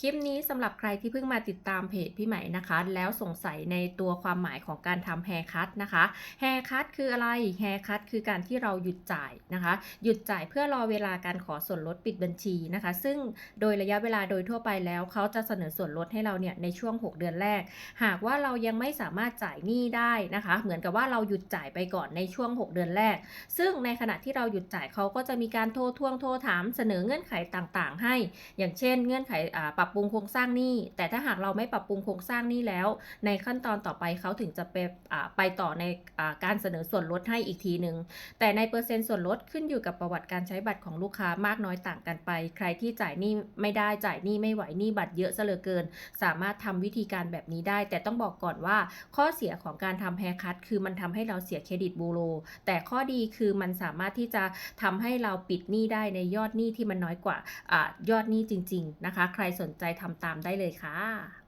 คลิปนี้สำหรับใครที่เพิ่งมาติดตามเพจพี่ใหม่นะคะ แล้วสงสัยในตัวความหมายของการทำแฮร์คัตนะคะแฮร์คัตคืออะไรแฮร์คัตคือการที่เราหยุดจ่ายนะคะ หยุดจ่ายเพื่อรอเวลาการขอส่วนลดปิดบัญชีนะคะ ซึ่งโดยระยะเวลาโดยทั่วไปแล้ว เขาจะเสนอส่วนลดให้เราเนี่ยในช่วง 6 เดือนแรก หากว่าเรายังไม่สามารถจ่ายหนี้ได้นะคะ เหมือนกับว่าเราหยุดจ่ายไปก่อนในช่วง 6 เดือนแรก ซึ่งในขณะที่เราหยุดจ่ายเขาก็จะมีการโทรทวงโทรถามเสนอเงื่อนไขต่างๆ ให้ อย่างเช่น เงื่อนไขอ่าปรับปรุงโครงสร้างหนี้ แต่ถ้าหากเราไม่ปรับปรุงโครงสร้างหนี้แล้ว ในขั้นตอนต่อไปเขาถึงจะไปไปต่อในอการเสนอส่วนลดให้อีกทีหนึ่งแต่ในเปอร์เซ็นต์ส่วนลดขึ้นอยู่กับประวัติการใช้บัตรของลูกค้ามากน้อยต่างกันไป ใครที่จ่ายหนี้ไม่ได้จ่ายหนี้ไม่ไหวหนี้บัตรเยอะซะเหลือเกิน สามารถทำวิธีการแบบนี้ได้ แต่ต้องบอกก่อนว่าข้อเสียของการทำแฮร์คัตคือมันทำให้เราเสียเครดิตบูโร แต่ข้อดีคือมันสามารถที่จะทำให้เราปิดหนี้ได้ในยอดหนี้ที่มันน้อยกว่าอยอดหนี้จริง ๆ นะคะ ใครสนใจทำตามได้เลยค่ะ